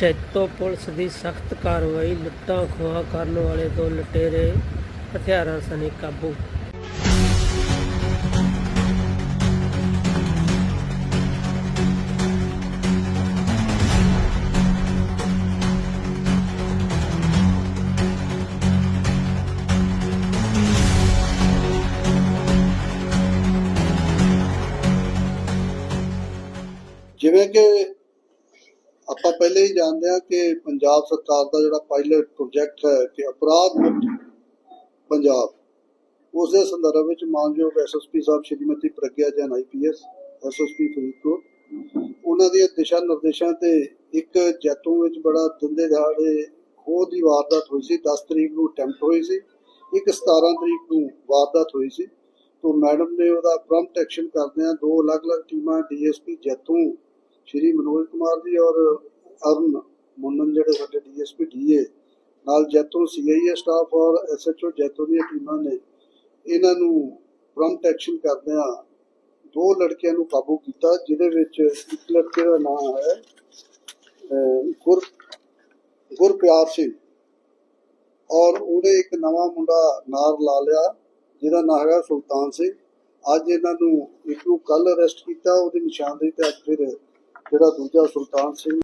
Jaito police ਦੀ ਸਖਤ ਕਾਰਵਾਈ ਲੁੱਟਾਂ ਖੋਹਾਂ ਕਰਨ ਵਾਲੇ ਦੋ ਲੁਟੇਰੇ ਹਥਿਆਰਾਂ ਸਣੇ ਕਾਬੂ। ਜਿਵੇਂ ਕਿ ਆਪਾਂ ਪਹਿਲੇ ਹੀ ਜਾਣਦੇ ਹਾਂ ਕਿ ਪੰਜਾਬ ਸਰਕਾਰ ਦਾ ਜਿਹੜਾ ਪਾਇਲਟ ਪ੍ਰੋਜੈਕਟ ਹੈ ਕਿ ਅਪਰਾਧ ਮੁਕਤ ਪੰਜਾਬ ਉਸ ਦੇ ਸੰਦਰਭ ਵਿੱਚ ਮਾਨਯੋਗ SSP sahib Shrimati Pragya Jain IPS SSP Faridkot, ਉਹਨਾਂ ਦੇ ਦਿਸ਼ਾ ਨਿਰਦੇਸ਼ਾਂ ਤੇ ਇੱਕ ਜੈਤੋਂ ਵਿੱਚ ਬੜਾ ਦਿੰਦੇ ਦਿਹਾੜੇ ਖੋਹ ਦੀ ਵਾਰਦਾਤ ਹੋਈ ਸੀ 10 ਤਰੀਕ ਨੂੰ ਅਟੈਂਪਟ ਹੋਈ ਸੀ, ਇੱਕ 17 ਤਰੀਕ ਨੂੰ ਵਾਰਦਾਤ ਹੋਈ ਸੀ, ਤੋਂ ਮੈਡਮ ਨੇ ਉਹਦਾ ਪ੍ਰੰਪਟ ਐਕਸ਼ਨ ਕਰਦਿਆਂ ਦੋ ਅਲੱਗ-ਅਲੱਗ ਟੀਮਾਂ ਡੀਐਸਪੀ ਜੈਤੋਂ ਸ਼੍ਰੀ ਮਨੋਜ ਕੁਮਾਰ ਜੀ ਔਰ ਅਰੁਣ ਮੁੰਨਨ ਜਿਹੜੇ ਸਾਡੇ ਡੀਐਸਪੀ, ਡੀਏ, ਨਾਲ ਜੈਤੋਂ ਸੀਆਈਏ ਸਟਾਫ ਔਰ ਐਸਐਚਓ ਜੈਤੋਂ ਦੀਆਂ ਟੀਮਾਂ ਨੇ, ਇਹਨਾਂ ਨੂੰ ਪ੍ਰੰਪਟ ਐਕਸ਼ਨ ਕਰਦਿਆਂ ਦੋ ਲੜਕਿਆਂ ਨੂੰ ਕਾਬੂ ਕੀਤਾ, ਜਿਹਦੇ ਵਿੱਚ ਇੱਕ ਲੜਕੇ ਦਾ ਨਾਮ ਹੈ ਗੁਰ, ਗੁਰਪਿਆਰ ਸਿੰਘ ਔਰ ਉਹਨੇ ਇੱਕ ਨਵਾਂ ਮੁੰਡਾ ਨਾਰ ਲਾ ਲਿਆ, ਜਿਹਦਾ ਨਾਮ ਹੈਗਾ ਸੁਲਤਾਨ ਸਿੰਘ। ਅੱਜ ਇਹਨਾਂ ਨੂੰ ਇੱਕ ਨੂੰ ਕੱਲ ਅਰੈਸਟ ਕੀਤਾ, ਉਹਦੀ ਨਿਸ਼ਾਨਦੇਹੀ ਤੇ ਅੱਜ ਫਿਰ ਜਿਹੜਾ ਦੂਜਾ ਸੁਲਤਾਨ ਸਿੰਘ